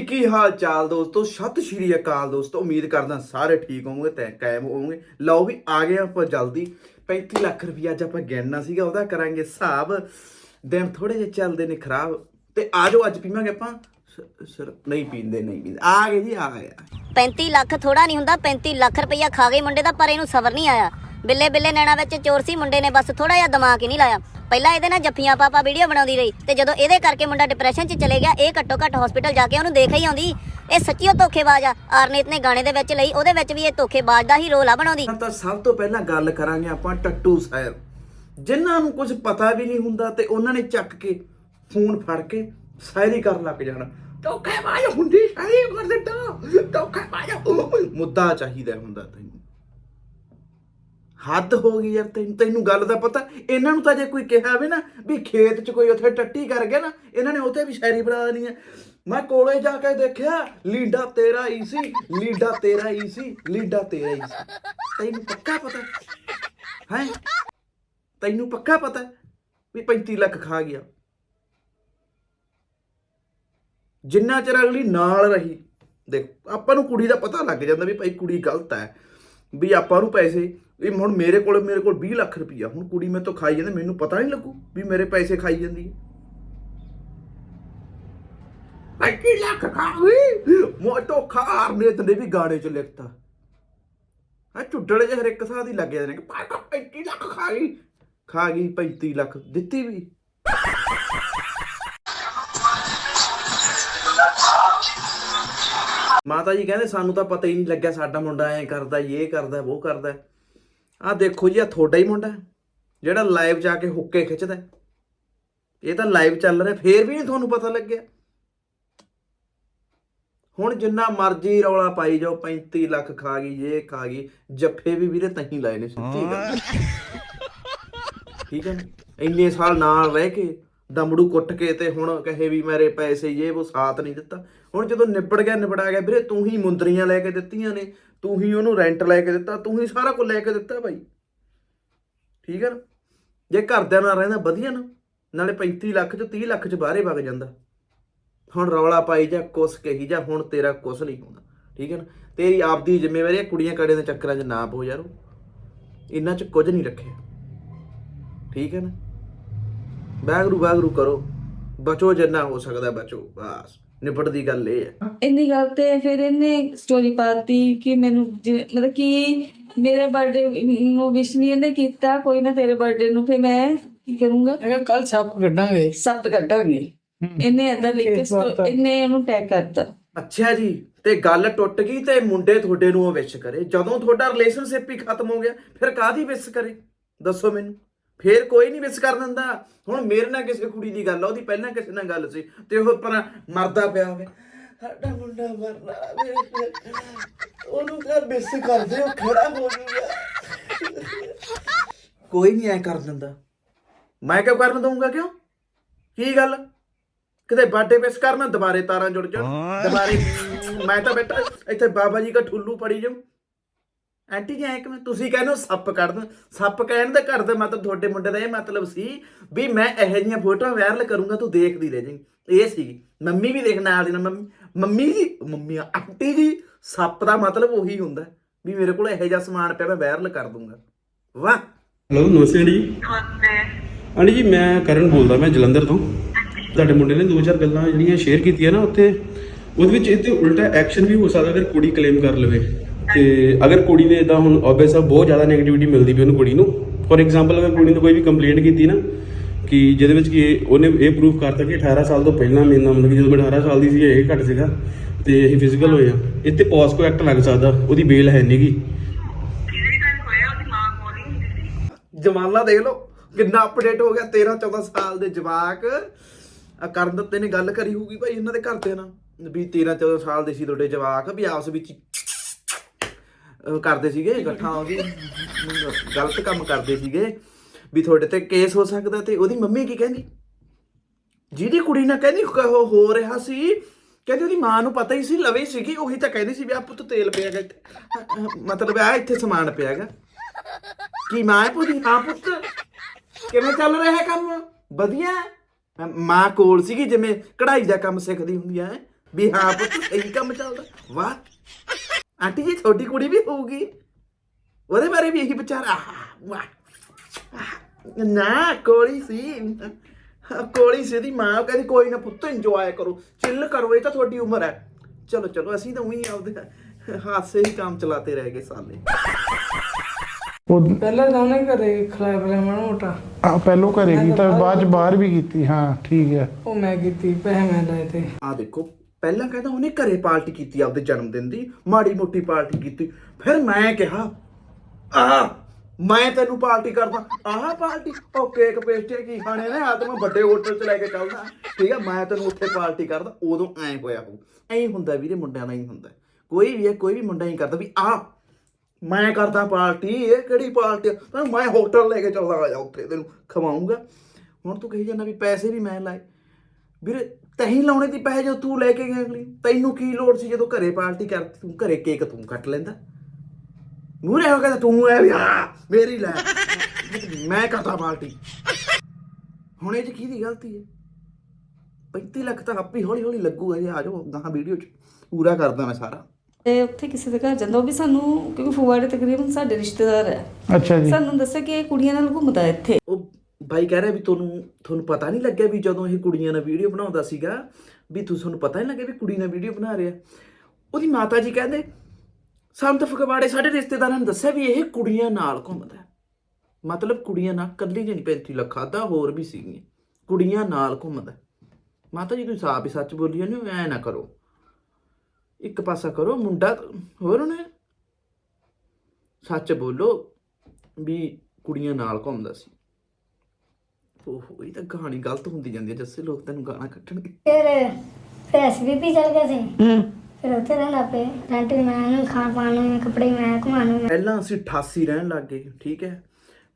ਕੀ ਹਾਲ ਚਾਲ ਦੋਸਤੋ? ਸਤਿ ਸ਼੍ਰੀ ਅਕਾਲ ਦੋਸਤੋ। ਉਮੀਦ ਕਰਦਾ ਸਾਰੇ ਠੀਕ ਹੋਵੋਗੇ ਤੇ ਕਾਇਮ ਹੋਵੋਗੇ। ਲਓ ਵੀ, ਆ ਗਏ ਆਪਾਂ ਜਲਦੀ। 35 ਲੱਖ ਰੁਪਇਆ ਅੱਜ ਆਪਾਂ ਗਿਣਨਾ ਸੀਗਾ, ਉਹਦਾ ਕਰਾਂਗੇ ਹਿਸਾਬ। ਦਿਨ ਥੋੜੇ ਜਿਹੇ ਚੱਲਦੇ ਨੇ ਖਰਾਬ। ਤੇ ਆਜੋ ਅੱਜ ਪੀਵਾਂਗੇ ਆਪਾਂ। ਸ- ਸਰ ਨਹੀਂ ਪੀਂਦੇ ਨਹੀਂ ਪੀਂਦੇ। ਆ ਗਏ ਜੀ, ਆ ਗਏ 35 ਲੱਖ ਥੋੜਾ ਨਹੀਂ ਹੁੰਦਾ। 35 ਲੱਖ ਰੁਪਇਆ ਖਾ ਗਏ ਮੁੰਡੇ ਦਾ, ਪਰ ਇਹਨੂੰ ਸਬਰ ਨਹੀਂ ਆਇਆ। ਬਿੱਲੇ ਬਿੱਲੇ ਨੈਣਾ ਵਿੱਚ ਚੋਰ ਸੀ ਮੁੰਡੇ ਨੇ, ਬਸ ਥੋੜਾ ਜਿਹਾ ਦਿਮਾਗ ਹੀ ਨਹੀਂ ਲਾਇਆ। ਪਹਿਲਾਂ ਇਹਦੇ ਨਾਲ ਜੱਫੀਆਂ ਪਾਪਾ ਵੀਡੀਓ ਬਣਾਉਂਦੀ ਰਹੀ ਤੇ ਜਦੋਂ ਇਹਦੇ ਕਰਕੇ ਮੁੰਡਾ ਡਿਪਰੈਸ਼ਨ 'ਚ ਚਲੇ ਗਿਆ, ਇਹ ਘੱਟੋ ਘੱਟ ਹਸਪੀਟਲ ਜਾ ਕੇ ਉਹਨੂੰ ਦੇਖ ਹੀ ਆਉਂਦੀ। ਇਹ ਸੱਚੀਓ ਧੋਖੇਬਾਜ਼ ਆ। ਆਰਨੇਤ ਨੇ ਗਾਣੇ ਦੇ ਵਿੱਚ ਲਈ, ਉਹਦੇ ਵਿੱਚ ਵੀ ਇਹ ਧੋਖੇਬਾਜ਼ ਦਾ ਹੀ ਰੋਲ ਆ ਬਣਾਉਂਦੀ। ਤਾਂ ਸਭ ਤੋਂ ਪਹਿਲਾਂ ਗੱਲ ਕਰਾਂਗੇ ਆਪਾਂ ਟੱਟੂ ਸਾਹਿਬ। ਜਿਨ੍ਹਾਂ ਨੂੰ ਕੁਝ ਪਤਾ ਵੀ ਨਹੀਂ ਹੁੰਦਾ ਤੇ ਉਹਨਾਂ ਨੇ ਚੱਕ ਕੇ ਫੋਨ ਫੜ ਕੇ ਸ਼ਾਇਰੀ ਕਰਨ ਲੱਗ ਜਾਣਾ। ਧੋਖੇਬਾਜ਼ ਹੁੰਦੀ ਸ਼ਾਇਰੀ ਕਰ ਦਿੱਤਾ ਧੋਖੇਬਾਜ਼ ਮੁੱਦਾ ਚਾਹੀਦਾ ਹੁੰਦਾ ਤੈਨੂੰ। ਹੱਦ ਹੋ ਗਈ ਯਾਰ ਤੈਨੂੰ ਤੈਨੂੰ ਗੱਲ ਦਾ ਪਤਾ, ਇਹਨਾਂ ਨੂੰ ਤਾਂ ਜੇ ਕੋਈ ਕਿਹਾ ਵੇ ਨਾ ਵੀ ਖੇਤ 'ਚ ਕੋਈ ਉੱਥੇ ਟੱਟੀ ਕਰ ਗਿਆ ਨਾ, ਇਹਨਾਂ ਨੇ ਉੱਥੇ ਵੀ ਸ਼ਾਇਰੀ ਬਣਾ ਦੇਣੀ ਹੈ। ਮੈਂ ਕੋਲੇ ਜਾ ਕੇ ਦੇਖਿਆ, ਲੀਡਾ ਤੇਰਾ ਹੀ ਸੀ, ਲੀਡਾ ਤੇਰਾ ਹੀ ਸੀ, ਲੀਡਾ ਤੇਰਾ ਹੀ ਸੀ। ਤੈਨੂੰ ਪੱਕਾ ਪਤਾ? ਹੈ? ਤੈਨੂੰ ਪੱਕਾ ਪਤਾ ਵੀ 35 ਲੱਖ ਖਾ ਗਿਆ? ਜਿੰਨਾ ਚਿਰ ਅਗਲੀ ਨਾਲ ਰਹੀ, ਦੇਖ, ਆਪਾਂ ਨੂੰ ਕੁੜੀ ਦਾ ਪਤਾ ਲੱਗ ਜਾਂਦਾ ਵੀ ਭਾਈ ਕੁੜੀ ਗਲਤ ਹੈ, ਵੀ ਆਪਾਂ ਨੂੰ ਪੈਸੇ ਇਹ ਹੁਣ ਮੇਰੇ ਕੋਲ ਮੇਰੇ ਕੋਲ 20 ਲੱਖ ਰੁਪਈਆ। ਹੁਣ ਕੁੜੀ ਮੇਰੇ ਤੋਂ ਖਾਈ ਜਾਂਦੀ, ਮੈਨੂੰ ਪਤਾ ਨਹੀਂ ਲੱਗੂ ਵੀ ਮੇਰੇ ਪੈਸੇ ਖਾਈ ਜਾਂਦੀ ਹੈ। 25 ਲੱਖ ਖਾ ਮੋਟੋ ਖਾਰ ਨੇ ਤੇ ਵੀ ਗਾਣੇ ਚ ਲਿਖਤਾ। ਆ ਝੁੱਡੜ ਜਿਹੇ ਹਰ ਇੱਕ ਸਾਹ ਦੀ ਲੱਗ ਜਾਂਦੇ ਨੇ ਪਰ 35 ਲੱਖ ਖਾ ਗਈ ਖਾ ਗਈ 35 ਲੱਖ, ਦਿੱਤੀ ਵੀ। ਮਾਤਾ ਜੀ ਕਹਿੰਦੇ, ਸਾਨੂੰ ਤਾਂ ਪਤਾ ਹੀ ਨਹੀਂ ਲੱਗਿਆ ਸਾਡਾ ਮੁੰਡਾ ਐਂ ਕਰਦਾ, ਇਹ ਕਰਦਾ, ਉਹ ਕਰਦਾ। ਆ ਦੇਖੋ ਜੀ ਆ ਤੁਹਾਡਾ ਹੀ ਮੁੰਡਾ ਜਿਹੜਾ ਲਾਈਵ ਜਾ ਕੇ ਹੁੱਕੇ ਖਿੱਚਦਾ। ਇਹ ਤਾਂ ਲਾਈਵ ਚੱਲ ਰਿਹਾ ਫੇਰ ਵੀ ਨਹੀਂ ਤੁਹਾਨੂੰ ਪਤਾ ਲੱਗਿਆ। ਹੁਣ ਜਿੰਨਾ ਮਰਜ਼ੀ ਰੌਲਾ ਪਾਈ ਜਾਓ 35 ਲੱਖ ਖਾ ਗਈ ਇਹ ਖਾ ਗਈ ਜੱਫੇ ਵੀ ਵੀਰੇ ਤਹੀਂ ਲਾਏ ਨੇ ਸਿੱਧੀ ਗੱਲ। ਠੀਕ ਹੈ? ਇੰਨੇ ਸਾਲ ਨਾਲ ਰਹਿ ਕੇ ਦਮੜੂ ਕੁੱਟ ਕੇ ਤੇ ਹੁਣ ਕਹੇ ਵੀ ਮੇਰੇ ਪੈਸੇ ਇਹ ਉਹ ਸਾਥ ਨਹੀਂ ਦਿੱਤਾ। ਹੁਣ ਜਦੋਂ ਨਿਬੜ ਗਿਆ ਨਿਬੜਾ ਗਿਆ ਵੀਰੇ ਤੂੰ ਹੀ ਮੁੰਦਰੀਆਂ ਲੈ ਕੇ ਦਿੱਤੀਆਂ ਨੇ। ਤੂੰ ਹੀ ਉਹਨੂੰ ਰੈਂਟ ਲੈ ਕੇ ਦਿੱਤਾ, ਤੂੰ ਹੀ ਸਾਰਾ ਕੁਝ ਲੈ ਕੇ ਦਿੱਤਾ ਭਾਈ। ਠੀਕ ਹੈ ਨਾ? ਜੇ ਘਰਦਿਆਂ ਨਾਲ ਰਹਿੰਦਾ ਵਧੀਆ ਨਾ, ਨਾਲੇ 35 ਲੱਖ ਚ 30 ਲੱਖ ਚ ਬਾਹਰੇ ਵਗ ਜਾਂਦਾ। ਹੁਣ ਰੌਲਾ ਪਾਈ ਜਾਂ, ਕੁਛ ਕਹੀ ਜਾਂ, ਹੁਣ ਤੇਰਾ ਕੁਛ ਨਹੀਂ ਹੁੰਦਾ। ਠੀਕ ਹੈ ਨਾ? ਤੇਰੀ ਆਪਦੀ ਜ਼ਿੰਮੇਵਾਰੀ ਹੈ ਕੁੜੀਆਂ ਕੜੇ ਦੇ ਚੱਕਰਾਂ 'ਚ ਨਾ ਪੋ ਯਾਰੋ। ਇਹਨਾਂ 'ਚ ਕੁਝ ਨਹੀਂ ਰੱਖਿਆ। ਠੀਕ ਹੈ ਨਾ? ਵਾਹਿਗੁਰੂ ਵਾਹਿਗੁਰੂ ਕਰੋ। ਬਚੋ ਜਿੰਨਾ ਹੋ ਸਕਦਾ ਬਚੋ, ਬਸ। ਨਿਬੜਦੀ ਗੱਲ ਇਹ ਹੈ। ਇੰਨੀ ਗੱਲ ਤੇ ਫਿਰ ਇਹਨੇ ਸਟੋਰੀ ਪਾਤੀ ਕਿ ਮੈਨੂੰ ਜਿਵੇਂ- ਮਤਲਬ ਕਿ ਮੇਰੇ ਬਰਥਡੇ ਨੂੰ ਵਿਸ਼ ਨਹੀਂ ਇਹਨੇ ਕੀਤਾ ਕੋਈ ਨਾ ਤੇਰੇ ਬਰਥਡੇ ਨੂੰ ਫਿਰ ਮੈਂ ਕੀ ਕਰੂੰਗਾ? ਕਿਹਾ ਕੱਲ ਸੱਪ ਕੱਢਾਂਗੇ। ਸੱਤ ਕੱਢਾਂਗੇ। ਇਹਨੇ ਏਦਾਂ ਲਿਖ ਕੇ ਸਟੋ- ਇਹਨੇ ਉਹਨੂੰ ਟੈਗ ਕਰਤਾ ਅੱਛਾ ਜੀ ਤੇ ਗੱਲ ਟੁੱਟ ਗਈ ਤੇ ਮੁੰਡੇ ਤੁਹਾਡੇ ਨੂੰ ਉਹ ਵਿਸ਼ ਕਰੇ। ਜਦੋਂ ਤੁਹਾਡਾ ਰਿਲੇਸ਼ਨਸ਼ਿਪ ਹੀ ਖਤਮ ਹੋ ਗਿਆ ਫਿਰ ਕਾਦੀ ਵਿਸ਼ ਕਰੇ? ਦੱਸੋ ਮੈਨੂੰ। ਫੇਰ ਕੋਈ ਨਹੀਂ ਵਿਸ਼ ਕਰ ਦਿੰਦਾ। ਹੁਣ ਮੇਰੇ ਨਾਲ ਕਿਸੇ ਕੁੜੀ ਦੀ ਗੱਲ ਆ ਉਹਦੀ ਪਹਿਲਾਂ ਕਿਸੇ ਨਾਲ ਗੱਲ ਸੀ ਤੇ ਉਹ ਪਰ ਮਰਦਾ ਪਿਆ ਹੋਵੇ। ਸਾਡਾ ਮੁੰਡਾ ਮਰਨਾ ਵੇ। ਉਹਨੂੰ ਕਹ ਵਿਸ਼ ਕਰ ਦਿਓ ਖੜਾ ਹੋ ਜਾਊਗਾ। ਕੋਈ ਨਹੀਂ ਐ ਕਰ ਦਿੰਦਾ। ਮੈਂ ਕਿਉਂ ਕਰਨ ਦਊਂਗਾ ਕਿਉਂ? ਕੀ ਗੱਲ? ਕਿਤੇ ਬਰਥਡੇ ਵਿਸ਼ ਕਰਨਾ ਦੁਬਾਰੇ ਤਾਰਾਂ ਜੁੜ ਜਾਣ। ਦੁਬਾਰੇ ਮੈਂ ਤਾਂ ਬੈਠਾ ਇੱਥੇ ਬਾਬਾ ਜੀ ਦਾ ਠੁੱਲੂ ਪੜੀ ਜਾਉ ਆਂਟੀ ਜੀ ਐ ਕਿ ਤੁਸੀਂ ਕਹਿੰਦੇ ਹੋ ਸੱਪ ਕੱਢ ਦੋ ਸੱਪ ਕਹਿਣ ਦਾ ਘਰ ਦਾ ਮਤਲਬ ਤੁਹਾਡੇ ਮੁੰਡੇ ਦਾ ਇਹ ਮਤਲਬ ਸੀ ਵੀ ਮੈਂ ਇਹੋ ਜਿਹੀਆਂ ਫੋਟੋਆਂ ਵਾਇਰਲ ਕਰੂੰਗਾ ਤੂੰ ਦੇਖਦੀ ਰਹਿ ਜਾਈਂ। ਇਹ ਸੀ। ਮੰਮੀ ਵੀ ਦੇਖ ਨਾਲ ਦੀ ਨਾਲ mummy mummy ji mummy aunty ji ਸੱਪ ਦਾ ਮਤਲਬ ਉਹੀ ਹੁੰਦਾ ਵੀ ਮੇਰੇ ਕੋਲ ਇਹੋ ਜਿਹਾ ਸਮਾਨ ਪਿਆ ਮੈਂ ਵਾਇਰਲ ਕਰ ਦੂੰਗਾ। ਵਾਹ। ਹੈਲੋ ਨਮਸਤੇ ਆਂਟੀ ਜੀ। ਆਂਟੀ ਜੀ ਮੈਂ ਕਰਨ ਬੋਲਦਾ ਮੈਂ ਜਲੰਧਰ ਤੋਂ। ਤੁਹਾਡੇ ਮੁੰਡੇ ਨੇ ਦੋ ਚਾਰ ਗੱਲਾਂ ਜਿਹੜੀਆਂ ਸ਼ੇਅਰ ਕੀਤੀਆਂ ਨਾ ਉੱਥੇ ਉਹਦੇ ਵਿੱਚ ਇਹ ਤੇ ਉਲਟਾ ਐਕਸ਼ਨ ਵੀ ਹੋ ਸਕਦਾ ਅਗਰ ਕੁੜੀ ਕਲੇਮ ਕਰ ਲਵੇ। ਤੇ ਅਗਰ ਕੁੜੀ ਨੇ ਇਦਾਂ ਹੁਣ ਆਬਵੀਅਸ ਆ ਬਹੁਤ ਜ਼ਿਆਦਾ 네ਗੇਟਿਵਿਟੀ ਮਿਲਦੀ ਵੀ ਉਹਨੂੰ ਕੁੜੀ ਨੂੰ। ਫੋਰ ਐਗਜ਼ਾਮਪਲ ਅਗਰ ਕੁੜੀ ਨੇ ਕੋਈ ਵੀ ਕੰਪਲੇਂਟ ਕੀਤੀ ਨਾ ਕਿ ਜਿਹਦੇ ਵਿੱਚ ਕਿ ਉਹਨੇ ਇਹ ਪ੍ਰੂਫ ਕਰਤਾ ਕਿ 18 ਸਾਲ ਤੋਂ ਪਹਿਲਾਂ ਮੇਰੇ ਨਾਲ ਮਤਲਬ ਕਿ ਜਦੋਂ ਮੈਂ 18 ਸਾਲ ਦੀ ਸੀ ਇਹ ਘੱਟ ਸੀਗਾ ਤੇ ਇਹ ਫਿਜ਼ੀਕਲ ਹੋਇਆ ਇੱਥੇ ਪੋਸਕੋ ਐਕਟ ਲੱਗ ਸਕਦਾ ਉਹਦੀ ਬੇਲ ਹੈ ਨਹੀਂਗੀ ਜਮਾਨਾ ਦੇਖ ਲਓ ਕਿੰਨਾ ਅਪਡੇਟ ਹੋ ਗਿਆ 13 14 ਸਾਲ ਦੇ ਜਵਾਕ ਆ ਕਰਨ ਦਿੱਤੇ ਨੇ ਗੱਲ ਕਰੀ ਹੋਊਗੀ ਭਾਈ ਇਹਨਾਂ ਦੇ ਘਰਦਿਆਂ ਨਾਲ ਵੀ 13 14 ਸਾਲ ਦੇ ਸੀ ਤੁਹਾਡੇ ਜਵਾਕ ਵੀ ਆਪਸ ਵਿੱਚ ਅਹ ਕਰਦੇ ਸੀਗੇ, ਇਕੱਠਾ ਹੋ ਗਲਤ ਕੰਮ ਕਰਦੇ ਸੀਗੇ, ਵੀ ਤੁਹਾਡੇ ਤੇ ਕੇਸ ਹੋ ਸਕਦਾ ਤੇ ਉਹਦੀ ਮੰਮੀ ਕੀ ਕਹਿੰਦੀ? ਜਿਹਦੀ ਕੁੜੀ ਨਾਲ ਕਹਿੰਦੀ ਉਹ ਹੋ ਰਿਹਾ ਸੀ, ਕਹਿੰਦੀ ਉਹਦੀ ਮਾਂ ਨੂੰ ਪਤਾ ਹੀ ਸੀ, ਲਵੇ ਸੀਗੀ, ਉਹੀ ਤਾਂ ਕਹਿੰਦੀ ਸੀ ਵੀ ਆ ਪੁੱਤ ਤੇਲ ਪਿਆਗਾ ਇੱਥੇ। ਮਤਲਬ ਆ ਇੱਥੇ ਸਮਾਨ ਪਿਆ ਗਾ ਕੀ ਮਾਂ ਹੈ ਪੁੱਤੀ? ਹਾਂ ਪੁੱਤ। ਕਿਵੇਂ ਚੱਲ ਰਿਹਾ ਕੰਮ? ਵਧੀਆ ਹੈ? ਮ- ਮਾਂ ਕੋਲ ਸੀਗੀ, ਜਿਵੇਂ ਕਢਾਈ ਦਾ ਕੰਮ ਸਿੱਖਦੀ ਹੁੰਦੀ ਹੈ। ਵੀ ਹਾਂ ਪੁੱਤ, ਸਹੀ ਕੰਮ ਚੱਲਦਾ। ਵਾਹ। ਆਂਟੀ ਜੀ ਤੁਹਾਡੀ ਕੁੜੀ ਵੀ ਹੋਊਗੀ। ਉਹਦੇ ਬਾਰੇ ਵੀ ਇਹੀ ਵਿਚਾਰ ਆਹ ਨਾ ਕੋਲੀ ਸੀ। ਕੋਲੀ ਸੀ ਦੀ ਮਾਂ ਕਹਿੰਦੀ ਕੋਈ ਨਾ ਪੁੱਤ ਇੰਜੋਏ ਕਰੋ। ਚਿੱਲ ਕਰੋ ਇਹ ਤਾਂ ਤੁਹਾਡੀ ਉਮਰ ਹੈ। ਚਲੋ ਚਲੋ ਅਸੀਂ ਤਾਂ ਉਹੀ ਆਪਦੇ ਹਾਸੇ ਹੀ ਕੰਮ ਚਲਾਤੇ ਰਹਿ ਗਏ ਸਾਲੇ। ਉਹ ਪਹਿਲਾਂ ਤਾਂ ਉਹਨੇ ਘਰੇ ਖਲਾਇਆ ਪਿਆ ਮਾੜਾ ਮੋਟਾ। ਆ ਪਹਿਲੋਂ ਘਰੇ ਕੀਤਾ ਬਾਅਦ ਚ ਬਾਹਰ ਵੀ ਕੀਤੀ ਹਾਂ ਠੀਕ ਹੈ। ਉਹ ਮੈਂ ਕੀਤੀ ਪੈਸੇ ਮੈਂ ਲਏ ਤੇ। ਆ ਦੇਖੋ ਪਹਿਲਾਂ ਕਹਿੰਦਾ ਉਹਨੇ ਘਰੇ ਪਾਰਟੀ ਕੀਤੀ, ਆਪਦੇ ਜਨਮ ਦਿਨ ਦੀ, ਮਾੜੀ ਮੋਟੀ ਪਾਰਟੀ ਕੀਤੀ। ਫਿਰ ਮੈਂ ਕਿਹਾ ਆ ਮੈਂ ਤੈਨੂੰ ਪਾਰਟੀ ਕਰਦਾ। ਆਹ ਪਾਰਟੀ? ਉਹ ਕੇਕ ਪੇਸਟੇ ਕੀ ਖਾਣੇ ਨੇ? ਆ ਤੈਨੂੰ ਵੱਡੇ ਹੋਟਲ 'ਚ ਲੈ ਕੇ ਚੱਲਦਾ। ਠੀਕ ਆ, ਮੈਂ ਤੈਨੂੰ ਉੱਥੇ ਪਾਰਟੀ ਕਰਦਾ, ਉਦੋਂ ਐ ਹੋਇਆ ਹੋ ਐਂ ਹੁੰਦਾ ਵੀਰੇ, ਮੁੰਡਿਆਂ ਦਾ ਹੀ ਹੁੰਦਾ। ਕੋਈ ਵੀ ਹੈ, ਕੋਈ ਵੀ ਮੁੰਡਾ ਹੀ ਕਰਦਾ ਵੀ ਆ ਮੈਂ ਕਰਦਾ ਪਾਰਟੀ, ਇਹ ਕਿਹੜੀ ਪਾਰਟੀ ਆ? ਤਾਂ ਮੈਂ ਹੋਟਲ ਲੈ ਕੇ ਚੱਲਦਾ ਆ ਉੱਥੇ, ਤੈਨੂੰ ਖਵਾਉਂਗਾ। ਹੁਣ ਤੂੰ ਕਹੀ ਜਾਂਦਾ ਵੀ ਪੈਸੇ ਵੀ ਮੈਂ ਲਾਏ। ਵੀਰੇ ਤਹੀਂ ਲਾਉਣੇ ਦੀ ਪੈਸੇ ਜੋ ਤੂੰ ਲੈ ਕੇ ਗਿਆ ਅਗਲੀ। ਤੈਨੂੰ ਕੀ ਲੋੜ ਸੀ ਜਦੋਂ ਘਰੇ ਪਾਰਟੀ ਕਰਤੀ ਤੂੰ? ਘਰੇ ਕੇਕ ਤੂੰ ਕੱਟ ਲੈਂਦਾ। ਮੂਰੇ ਹੋ ਕੇ ਤਾਂ ਤੂੰ ਐ ਵੀ ਆ ਮੇਰੀ ਲੈ। ਮੈਂ ਕਰਦਾ ਪਾਰਟੀ। ਹੁਣ ਇਹ ਚ ਕਿਹਦੀ ਗਲਤੀ ਹੈ? 35 ਲੱਖ ਤਾਂ ਆਪੇ ਹੌਲੀ ਹੌਲੀ ਲੱਗੂ ਅਜੇ ਆ ਜਾਓ ਗਾਹਾਂ ਵੀਡੀਓ ਚ ਪੂਰਾ ਕਰਦਾ ਮੈਂ ਸਾਰਾ। ਤੇ ਉੱਥੇ ਕਿਸੇ ਦੇ ਘਰ ਜਾਂਦਾ ਉਹ ਵੀ ਸਾਨੂੰ ਕਿਉਂਕਿ ਫੁਆੜੇ ਤਕਰੀਬਨ ਸਾਡੇ ਰਿਸ਼ਤੇਦਾਰ ਹੈ। ਅੱਛਾ ਜੀ। ਸਾਨੂੰ ਦੱਸਿਆ ਕਿ ਇਹ ਕੁੜੀਆਂ ਨਾਲ ਘੁੰਮਦਾ ਇੱਥੇ। ਬਾਈ ਕਹਿ ਰਿਹਾ ਵੀ ਤੁਹਾਨੂੰ ਤੁਹਾਨੂੰ ਪਤਾ ਨਹੀਂ ਲੱਗਿਆ ਵੀ ਜਦੋਂ ਇਹ ਕੁੜੀਆਂ ਨਾਲ ਵੀਡੀਓ ਬਣਾਉਂਦਾ ਸੀਗਾ, ਵੀ ਤੁਸੀਂ ਤੁਹਾਨੂੰ ਪਤਾ ਨਹੀਂ ਲੱਗਿਆ ਵੀ ਕੁੜੀ ਨਾਲ ਵੀਡੀਓ ਬਣਾ ਰਿਹਾ। ਉਹਦੀ ਮਾਤਾ ਜੀ ਕਹਿੰਦੇ, ਸੰਤ ਫਗਵਾੜੇ ਸਾਡੇ ਰਿਸ਼ਤੇਦਾਰਾਂ ਨੇ ਦੱਸਿਆ ਵੀ ਇਹ ਕੁੜੀਆਂ ਨਾਲ ਘੁੰਮਦਾ ਮਤਲਬ ਕੁੜੀਆਂ ਨਾਲ ਕੱਲੀ ਜਿਹੀ 35 ਲੱਖ ਆਦਾ ਹੋਰ ਵੀ ਸੀਗੀਆਂ। ਕੁੜੀਆਂ ਨਾਲ ਘੁੰਮਦਾ ਮਾਤਾ ਜੀ, ਤੁਸੀਂ ਆਪ ਹੀ ਸੱਚ ਬੋਲੀ ਜਾਂਦੇ ਹੋ, ਐ ਨਾ ਕਰੋ। ਇੱਕ ਪਾਸਾ ਕਰੋ, ਮੁੰਡਾ, ਹੋਰ ਉਹਨੇ ਸੱਚ ਬੋਲੋ ਵੀ ਕੁੜੀਆਂ ਨਾਲ ਘੁੰਮਦਾ ਸੀ। ਓਹੋ ਇਹ ਤਾਂ ਕਹਾਣੀ ਗਲਤ ਹੁੰਦੀ ਜਾਂਦੀ ਹੈ ਜੱਸੇ ਲੋਕ ਤੈਨੂੰ ਗਾਣਾ ਕੱਢਣਗੇ। ਫਿਰ ਫਿਰ ਐਸਬੀਪੀ ਚਲ ਗਏ ਸੀ। ਫਿਰ ਉੱਥੇ ਰਹਿਣਾ ਪਏ। ਰੈਂਟ ਵੀ ਮੈਂ ਨੂੰ ਖਾਣ ਪਾਣ ਨੂੰ ਮੈਂ ਕੱਪੜੇ ਵੀ ਮੈਂ ਘੁਮਾਉਣ ਨੂੰ। ਮੈਂ ਪਹਿਲਾਂ ਅਸੀਂ 88 ਰਹਿਣ ਲੱਗ ਗਏ ਠੀਕ ਹੈ?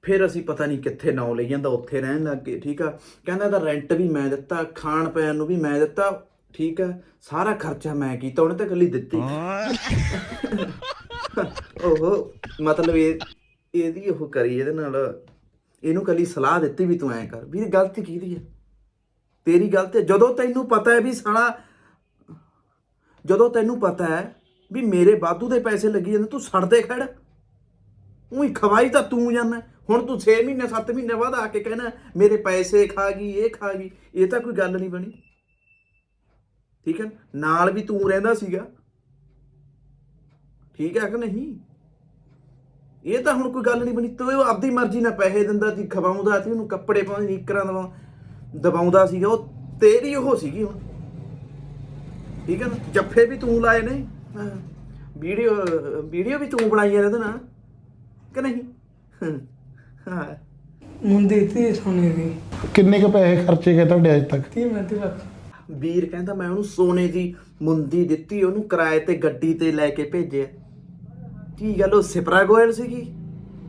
ਫਿਰ ਅਸੀਂ ਪਤਾ ਨਹੀਂ ਕਿੱਥੇ ਨਾਂ ਲਈ ਜਾਂਦਾ ਉੱਥੇ ਰਹਿਣ ਲੱਗ ਗਏ ਠੀਕ ਆ? ਕਹਿੰਦਾ ਦਾ ਰੈਂਟ ਵੀ ਮੈਂ ਦਿੱਤਾ ਖਾਣ ਪੈਣ ਨੂੰ ਵੀ ਮੈਂ ਦਿੱਤਾ ਠੀਕ ਹੈ? ਸਾਰਾ ਖਰਚਾ ਮੈਂ ਕੀਤਾ ਉਹਨੇ ਤਾਂ ਇਕੱਲੀ ਦਿੱਤੀ। ਓਹੋ ਮਤਲਬ ਇਹ ਇਹਦੀ ਉਹ ਕਰੀ ਇਹਦੇ ਨਾਲ ਇਹਨੂੰ ਕੱਲੀ ਸਲਾਹ ਦਿੱਤੀ ਵੀ ਤੂੰ ਐਂ ਕਰ। ਵੀ ਇਹ ਗਲਤੀ ਕਿਹਦੀ ਹੈ ਤੇਰੀ ਗਲਤੀ ਜਦੋਂ ਤੈਨੂੰ ਪਤਾ ਹੈ ਵੀ ਸਾਲਾ, ਜਦੋਂ ਤੈਨੂੰ ਪਤਾ ਹੈ ਵੀ ਮੇਰੇ ਬਾਦੂ ਦੇ ਪੈਸੇ ਲੱਗੀ ਜਾਂਦੇ, ਤੂੰ ਸੜਦੇ ਖੜ। ਉਹੀ ਖਵਾਈ ਤਾਂ ਤੂੰ ਜਾਂਦਾ। ਹੁਣ ਤੂੰ 6 ਮਹੀਨੇ 7 ਮਹੀਨੇ ਬਾਅਦ ਆ ਕੇ ਕਹਿਣਾ, ਮੇਰੇ ਪੈਸੇ ਖਾ ਗਈ, ਇਹ ਖਾ ਗਈ। ਇਹ ਤਾਂ ਕੋਈ ਗੱਲ ਨਹੀਂ ਬਣੀ। ਠੀਕ ਹੈ ਨਾਲ ਵੀ ਤੂੰ ਰਹਿੰਦਾ ਸੀਗਾ। ਠੀਕ ਹੈ ਕਿ ਨਹੀਂ? ਇਹ ਤਾਂ ਹੁਣ ਕੋਈ ਗੱਲ ਨਹੀਂ ਬਣੀ ਤੂੰ ਉਹ ਆਪਦੀ ਮਰਜ਼ੀ ਨਾਲ ਪੈਸੇ ਦਿੰਦਾ ਸੀ ਖਵਾਉਂਦਾ ਸੀ ਉਹਨੂੰ ਕੱਪੜੇ ਪਾਉਂਦਾ ਨੀਕਰਾਂ ਦਵਾ ਦਬਾਉਂਦਾ ਸੀਗਾ ਉਹ ਤੇਰੀ ਉਹ ਸੀਗੀ ਹੁਣ। ਠੀਕ ਹੈ ਨਾ? ਜੱਫੇ ਵੀ ਤੂੰ ਲਾਏ ਨੇ। ਵੀਡੀਓ ਵੀਡੀਓ ਵੀ ਤੂੰ ਬਣਾਈ ਹੈ ਇਹਦੇ ਨਾਲ ਕਿ ਨਹੀਂ? ਹਾਂ। ਮੁੰਦੀ ਤੀ ਸੋਨੇ ਦੀ। ਕਿੰਨੇ ਕੁ ਪੈਸੇ ਖਰਚੇ ਗਏ ਤੁਹਾਡੇ ਅੱਜ ਤੱਕ? 30 ਮਿੰਟ ਲੱਖ ਵੀਰ ਕਹਿੰਦਾ ਮੈਂ ਉਹਨੂੰ ਸੋਨੇ ਦੀ ਮੁੰਦੀ ਦਿੱਤੀ ਉਹਨੂੰ ਕਿਰਾਏ ਤੇ ਗੱਡੀ ਤੇ ਲੈ ਕੇ ਭੇਜਿਆ। ਕੀ ਗੱਲ ਉਹ ਸਿਪਰਾ ਗੋਇਲ ਸੀਗੀ?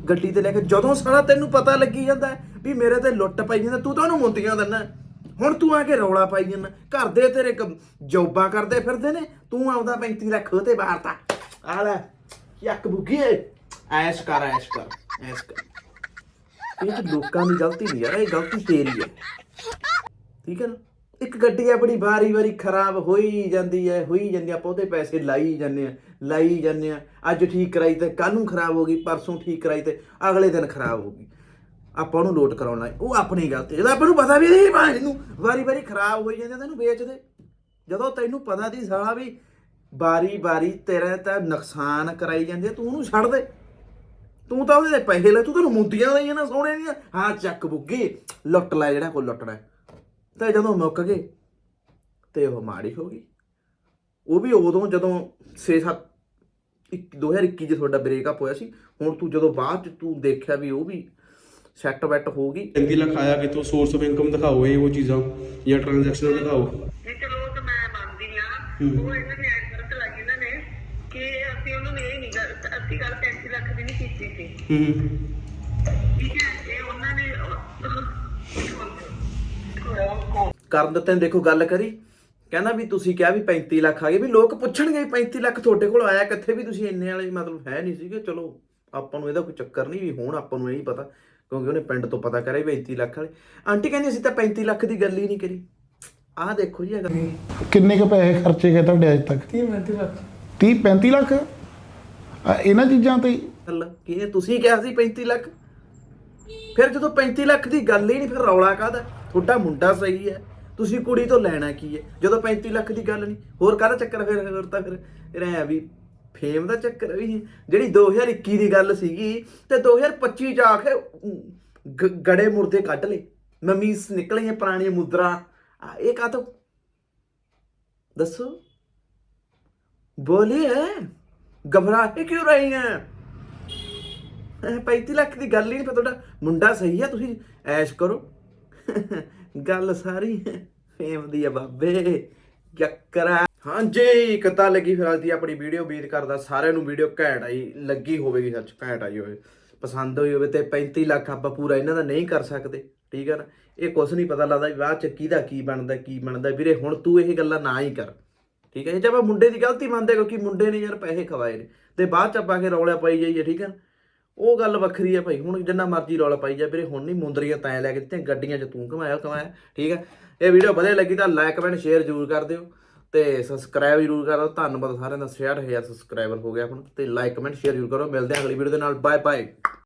ਗੱਡੀ ਤੇ ਲੈ ਕੇ ਜਦੋਂ ਸਾਲਾ ਤੈਨੂੰ ਪਤਾ ਲੱਗੀ ਜਾਂਦਾ ਹੈ ਵੀ ਮੇਰੇ ਤੇ ਲੁੱਟ ਪਈ ਜਾਂਦਾ, ਤੂੰ ਤਾਂ ਉਹਨੂੰ ਮੁੰਦੀਆਂ ਦਿੰਦਾ ਹੁਣ ਤੂੰ ਆ ਕੇ ਰੌਲਾ ਪਾਈ ਜਾਂਦਾ, ਘਰ ਦੇ ਤੇਰੇ ਜੋਬਾਂ ਕਰਦੇ ਫਿਰਦੇ ਨੇ, ਤੂੰ ਆਉਂਦਾ 35 ਲੱਖ ਉਹ ਤੇ। ਬਾਹਰਤਾ ਆ ਲੈ, ਯੱਕ ਬੁੱਗੀ ਐਸ਼ ਕਰ ਐਸ਼ ਕਰ ਐਸ਼ ਕਰ। ਇਹ ਤਾਂ ਲੋਕਾਂ ਦੀ ਗਲਤੀ ਨਹੀਂ ਯਾਰ, ਇਹ ਗਲਤੀ ਤੇਰੀ ਹੈ ਠੀਕ ਹੈ ਨਾ? ਇੱਕ ਗੱਡੀ ਆਪਣੀ ਵਾਰੀ ਵਾਰੀ ਖਰਾਬ ਹੋਈ ਜਾਂਦੀ ਹੈ ਹੋਈ ਜਾਂਦੀ ਆ, ਆਪਾਂ ਉਹਦੇ ਪੈਸੇ ਲਾਈ ਜਾਂਦੇ ਆ ਲਾਈ ਜਾਂਦੇ ਆ ਅੱਜ ਠੀਕ ਕਰਾਈ ਤੇ ਕੱਲ ਨੂੰ ਖਰਾਬ ਹੋ ਗਈ ਪਰਸੋਂ ਠੀਕ ਕਰਾਈ ਤੇ ਅਗਲੇ ਦਿਨ ਖਰਾਬ ਹੋ ਗਈ। ਆਪਾਂ ਉਹਨੂੰ ਲੋਟ ਕਰਾਉਣਾ ਉਹ ਆਪਣੀ ਗਲਤੀ ਜਦੋਂ ਆਪਾਂ ਨੂੰ ਪਤਾ ਵੀ ਨਹੀਂ ਭਾਂ ਇਹਨੂੰ ਵਾਰੀ ਵਾਰੀ ਖਰਾਬ ਹੋਈ ਜਾਂਦੇ ਆ, ਤੈਨੂੰ ਵੇਚ ਦੇ ਜਦੋਂ ਤੈਨੂੰ ਪਤਾ ਦੀ ਸਾਲਾ ਵੀ ਵਾਰੀ ਵਾਰੀ ਤੇਰਾ ਤਾਂ ਨੁਕਸਾਨ ਕਰਾਈ ਜਾਂਦੇ ਆ, ਤੂੰ ਉਹਨੂੰ ਛੱਡ ਦੇ। ਤੂੰ ਤਾਂ ਉਹਦੇ ਪੈਸੇ ਲੈ ਤੂੰ ਤੈਨੂੰ ਮੁੰਦੀਆਂ ਲਾਈਆਂ ਨਾ ਸੋਹਣੇ ਦੀਆਂ। ਹਾਂ ਚੱਕ ਬੁੱਗੀ ਲੁੱਟ ਲੈ ਜਿਹੜਾ ਕੋਈ ਲੁੱਟਣਾ ਤੇ ਜਦੋਂ ਮੁੱਕ ਗਏ ਤੇ ਉਹ ਮਾੜੀ ਹੋ ਗਈ। ਉਹ ਵੀ ਉਦੋਂ ਜਦੋਂ 6-7 2021 ਚ ਤੁਹਾਡਾ ਬ੍ਰੇਕਅਪ ਹੋਇਆ ਸੀ ਹੁਣ ਤੂੰ ਜਦੋਂ ਬਾਅਦ ਚ ਤੂੰ ਦੇਖਿਆ ਵੀ ਉਹ ਵੀ ਸੈੱਟ ਵੈਟ ਹੋ ਗਈ। 35 ਲੱਖ ਆਇਆ ਕਿਤੋਂ ਸੋਰਸ ਆਫ ਇਨਕਮ ਦਿਖਾਓ ਇਹ ਉਹ ਚੀਜ਼ਾਂ ਜਾਂ ਟ੍ਰਾਂਜੈਕਸ਼ਨ ਦਿਖਾਓ। ਨਹੀਂ ਚਲੋ ਤਾਂ ਮੈਂ ਮੰਨਦੀ ਆ ਉਹ ਇਹਨਾਂ ਨੇ ਐਡ ਕਰਕੇ ਲਾਈ ਇਹਨਾਂ ਨੇ ਕਿ ਅਸੀਂ ਉਹਨਾਂ ਨੇ ਇਹ ਨਹੀਂ ਗੱਲ ਅਸੀਂ ਗੱਲ 35 ਲੱਖ ਦੀ ਨਹੀਂ ਕੀਤੀ ਸੀ। ਹੂੰ। ਕਰਨ ਦਿੱਤੇ ਨੇ ਦੇਖੋ ਗੱਲ ਕਰੀ। ਕਹਿੰਦਾ ਵੀ ਤੁਸੀਂ ਕਿਹਾ ਵੀ 35 ਲੱਖ ਆ ਗਏ ਵੀ ਲੋਕ ਪੁੱਛਣਗੇ ਵੀ 35 ਲੱਖ ਤੁਹਾਡੇ ਕੋਲ ਆਇਆ ਕਿੱਥੇ? ਵੀ ਤੁਸੀਂ ਇੰਨੇ ਵਾਲੇ ਮਤਲਬ ਹੈ ਨਹੀਂ ਸੀਗੇ। ਚਲੋ ਆਪਾਂ ਨੂੰ ਇਹਦਾ ਕੋਈ ਚੱਕਰ ਨਹੀਂ ਵੀ ਹੁਣ ਆਪਾਂ ਨੂੰ ਇਹ ਹੀ ਪਤਾ ਕਿਉਂਕਿ ਉਹਨੇ ਪਿੰਡ ਤੋਂ ਪਤਾ ਕਰਿਆ ਵੀ 35 ਲੱਖ ਵਾਲੇ। ਆਂਟੀ ਕਹਿੰਦੀ ਅਸੀਂ ਤਾਂ 35 ਲੱਖ ਦੀ ਗੱਲ ਹੀ ਨਹੀਂ ਕਰੀ। ਆਹ ਦੇਖੋ ਜੀ ਇਹ ਗੱਲ। ਕਿੰਨੇ ਕ ਪੈਸੇ ਖਰਚੇ ਗਏ ਤੁਹਾਡੇ ਅੱਜ ਤੱਕ? 30 35 ਲੱਖ। 30 35 ਲੱਖ? ਆ, ਇਹਨਾਂ ਚੀਜ਼ਾਂ ਤੇ ਹੀ? ਗੱਲ ਕੀ ਇਹ ਤੁਸੀਂ ਕਿਹਾ ਸੀ 35 ਲੱਖ? ਫਿਰ ਜਦੋਂ 35 ਲੱਖ ਦੀ ਗੱਲ ਹੀ ਨਹੀਂ ਫਿਰ ਰੌਲਾ ਕਾਹਦਾ? ਤੁਹਾਡਾ ਮੁੰਡਾ ਸਹੀ ਹੈ। ਤੁਸੀਂ ਕੁੜੀ ਤੋਂ ਲੈਣਾ ਕੀ ਹੈ? ਜਦੋਂ 35 ਲੱਖ ਦੀ ਗੱਲ ਨਹੀਂ ਹੋਰ ਕਾਹਦਾ ਚੱਕਰ ਫਿਰ? ਹੋਰ ਤਾਂ ਫਿਰ ਇਹ ਵੀ ਫੇਮ ਦਾ ਚੱਕਰ ਵੀ ਜਿਹੜੀ 2021 ਦੀ ਗੱਲ ਸੀਗੀ ਤੇ 2025 ਚ ਆ ਕੇ ਗ- ਗੜੇ ਮੁਰਦੇ ਕੱਢ ਲਏ। ਮਮੀਸ ਨਿਕਲੀਆਂ ਪੁਰਾਣੀਆਂ ਮੁਦਰਾ। ਆ, ਇਹ ਕਾਹਤੋਂ? ਦੱਸੋ। ਬੋਲੀਏ ਘਬਰਾ ਕੇ ਕਿਉਂ ਰਹੀ ਹੈ ਇਹ 35 ਲੱਖ ਦੀ ਗੱਲ ਹੀ ਨਹੀਂ ਪਰ ਤੁਹਾਡਾ ਮੁੰਡਾ ਸਹੀ ਹੈ ਤੁਸੀਂ ਐਸ਼ ਕਰੋ। ਗੱਲ ਸਾਰੀ ਫੇਮ ਦੀ ਆ ਬਾਬੇ ਚੱਕਰਾ ਹਾਂਜੀ ਕਿੱਦਾਂ ਲੱਗੀ ਫਿਰ ਅੱਜ ਦੀ ਆਪਣੀ ਵੀਡੀਓ, ਉਮੀਦ ਕਰਦਾ ਸਾਰਿਆਂ ਨੂੰ ਵੀਡੀਓ ਘੈਂਟ ਆਈ, ਲੱਗੀ ਹੋਵੇਗੀ ਸੱਚ, ਘੈਂਟ ਆਈ ਹੋਵੇ। ਪਸੰਦ ਹੋਈ ਹੋਵੇ ਤੇ 35 ਲੱਖ ਆਪਾਂ ਪੂਰਾ ਇਹਨਾਂ ਦਾ ਨਹੀਂ ਕਰ ਸਕਦੇ, ਠੀਕ ਹੈ ਨਾ? ਇਹ ਕੁਝ ਨਹੀਂ ਪਤਾ ਲੱਗਦਾ ਵੀ ਬਾਅਦ ਚ ਕਿਹਦਾ ਕੀ ਬਣਦਾ ਕੀ ਬਣਦਾ। ਵੀਰੇ, ਹੁਣ ਤੂੰ ਇਹ ਗੱਲਾਂ ਨਾ ਹੀ ਕਰ, ਠੀਕ ਹੈ ਜੇ ਆਪਾਂ ਮੁੰਡੇ ਦੀ ਗਲਤੀ ਮੰਨਦੇ ਕਿਉਂਕਿ ਮੁੰਡੇ ਨੇ ਯਾਰ ਪੈਸੇ ਖਵਾਏ ਨੇ, ਤੇ ਬਾਅਦ ਚ ਆਪਾਂ ਕੇ ਰੌਲਾ ਪਾਈ ਜਾਈਏ, ਠੀਕ ਹੈ ਉਹ ਗੱਲ ਵੱਖਰੀ ਹੈ ਭਾਈ, ਹੁਣ ਜਿੰਨਾ ਮਰਜ਼ੀ ਰੌਲਾ ਪਾਈ ਜਾ ਵੀਰੇ, ਹੁਣ ਨਹੀਂ ਮੁੰਦਰੀਆਂ ਤੈਂ ਲੈ ਕੇ ਦਿੱਤੀਆਂ, ਗੱਡੀਆਂ 'ਚ ਤੂੰ ਕਮਾਇਆ ਕਮਾਇਆ ਠੀਕ ਹੈ ਇਹ ਵੀਡੀਓ ਵਧੀਆ ਲੱਗੀ ਤਾਂ ਲਾਈਕ ਕਮੈਂਟ ਸ਼ੇਅਰ ਜ਼ਰੂਰ ਕਰ ਦਿਓ ਤੇ ਸਬਸਕ੍ਰਾਈਬ ਜ਼ਰੂਰ ਕਰ ਦਿਓ। ਧੰਨਵਾਦ ਸਾਰਿਆਂ ਦਾ 66000 ਸਬਸਕ੍ਰਾਈਬਰ ਹੋ ਗਿਆ ਹੁਣ ਤੇ ਲਾਈਕ ਕਮੈਂਟ ਸ਼ੇਅਰ ਜ਼ਰੂਰ ਕਰੋ। ਮਿਲਦੇ ਹਾਂ ਅਗਲੀ ਵੀਡੀਓ ਦੇ ਨਾਲ। Bye bye